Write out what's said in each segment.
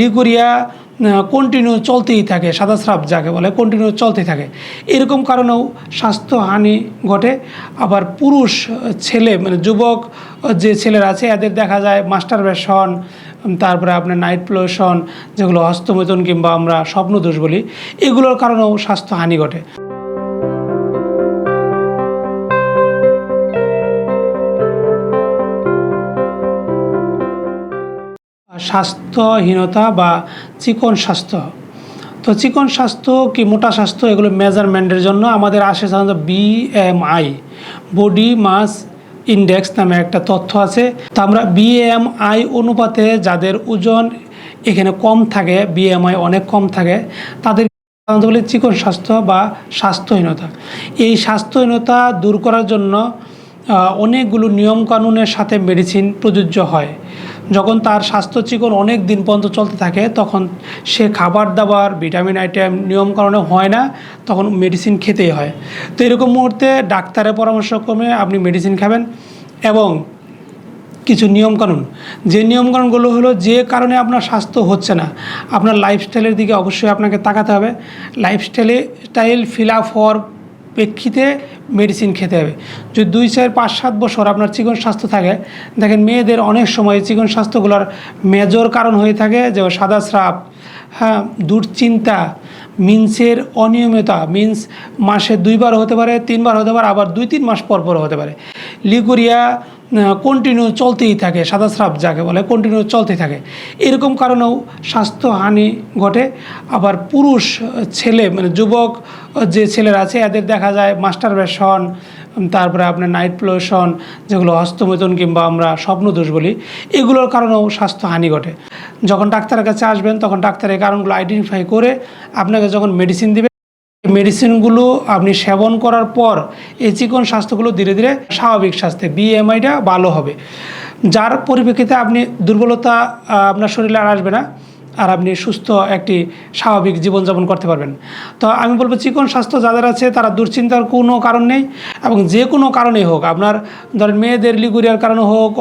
লিকুরিয়া continue চলতেই থাকে সাদা স্রাব যাকে বলে কন্টিনিউ চলতেই থাকে। এরকম কারণেও স্বাস্থ্যহানি ঘটে। আবার পুরুষ ছেলে মানে যুবক যে ছেলেরা আছে, এদের দেখা যায় মাস্টার বেশন তারপরে আপনার নাইট পলিউশন যেগুলো হস্তমৈথুন কিংবা আমরা স্বপ্নদোষ বলি, এগুলোর কারণেও স্বাস্থ্যহানি ঘটে। স্বাস্থ্যহীনতা বা চিকন স্বাস্থ্য। তো চিকন স্বাস্থ্য কি মোটা স্বাস্থ্য এগুলো মেজারমেন্টের জন্য আমাদের আসে সাধারণত বিএমআই বডি মাস ইন্ডেক্স নামে একটা তথ্য আছে। তো আমরা বিএমআই অনুপাতে যাদের ওজন এখানে কম থাকে বিএমআই অনেক কম থাকে, তাদের সাধারণত বলি চিকন স্বাস্থ্য বা স্বাস্থ্যহীনতা। এই স্বাস্থ্যহীনতা দূর করার জন্য অনেকগুলো নিয়মকানুনের সাথে মেডিসিন প্রযোজ্য হয়। যখন তার স্বাস্থ্য চিকন অনেক দিন পর্যন্ত চলতে থাকে, তখন সে খাবার দাবার, ভিটামিন আইটেম, নিয়মকানুনে হয় না, তখন মেডিসিন খেতেই হয়। তো এরকম মুহূর্তে ডাক্তারের পরামর্শক্রমে আপনি মেডিসিন খাবেন এবং কিছু নিয়মকানুন। যে নিয়মকানুনগুলো হলো, যে কারণে আপনার স্বাস্থ্য হচ্ছে না, আপনার লাইফস্টাইলের দিকে অবশ্যই আপনাকে তাকাতে হবে। লাইফস্টাইলে স্টাইল ফিল আপ হওয়ার প্রেক্ষিতে মেডিসিন খেতে হবে। যদি দুই, চার, পাঁচ, সাত বছর আপনার চিকন স্বাস্থ্য থাকে, দেখেন মেয়েদের অনেক সময় চিকন স্বাস্থ্যগুলোর মেজর কারণ হয়ে থাকে যে সাদা স্রাব হ্যাঁ দুশ্চিন্তা মিন্সের অনিয়মিতা মিন্স মাসে দুইবার হতে পারে, তিনবার হতে পারে, আবার দুই, তিন মাস পর পর হতে পারে। লিকুরিয়া কন্টিনিউ চলতেই থাকে সাদা স্রাব যাকে বলে কন্টিনিউ চলতেই থাকে। এরকম কারণেও স্বাস্থ্যহানি ঘটে। আবার পুরুষ ছেলে মানে যুবক যে ছেলেরা আছে, এদের দেখা যায় মাস্টার বেশন তারপরে আপনার নাইট পলিউশন যেগুলো হস্তমৈথুন কিংবা আমরা স্বপ্নদোষ বলি, এগুলোর কারণেও স্বাস্থ্যহানি ঘটে। যখন ডাক্তারের কাছে আসবেন, তখন ডাক্তার এই কারণগুলো আইডেন্টিফাই করে আপনাকে যখন মেডিসিন দিবে মেডিসিনগুলো আপনি সেবন করার পর এই চিকন স্বাস্থ্যগুলো ধীরে ধীরে স্বাভাবিক স্বাস্থ্যে বিএমআইটা ভালো হবে। যার পরিপ্রেক্ষিতে আপনি দুর্বলতা আপনার শরীরে আর আসবে না। আর আপনি সুস্থ একটি স্বাভাবিক জীবনযাপন করতে পারবেন। তো আমি বলব চিকন স্বাস্থ্য যাদের আছে, তারা দুশ্চিন্তার কোনো কারণ নেই এবং যে কোনো কারণেই হোক, আপনার ধরেন মেয়েদের লিগুরিয়ার কারণে হোক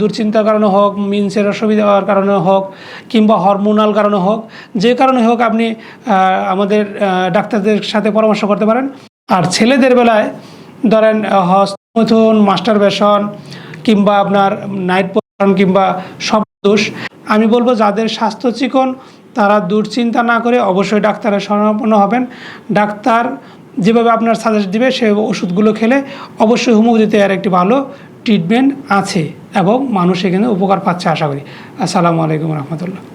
দুশ্চিন্তার কারণে হোক, মিন্সের অসুবিধার কারণে হোক কিংবা হরমোনাল কারণে হোক, যে কারণে হোক আপনি আমাদের ডাক্তারদের সাথে পরামর্শ করতে পারেন। আর ছেলেদের বেলায় ধরেন হস্তমৈথুন মাস্টার বেসন কিংবা আপনার নাইট কিংবা সব দোষ। আমি বলব, যাদের স্বাস্থ্য চিকন, তারা দুশ্চিন্তা না করে অবশ্যই ডাক্তারের শরণাপন্ন হবেন। ডাক্তার যেভাবে আপনার সাজেস্ট দিবে সেই ওষুধগুলো খেলে অবশ্যই হোমিওপ্যাথিতে আর একটি ভালো ট্রিটমেন্ট আছে এবং মানুষ এখানে উপকার পাচ্ছে আশা করি। আসসালামু আলাইকুম রহমতুল্লাহ।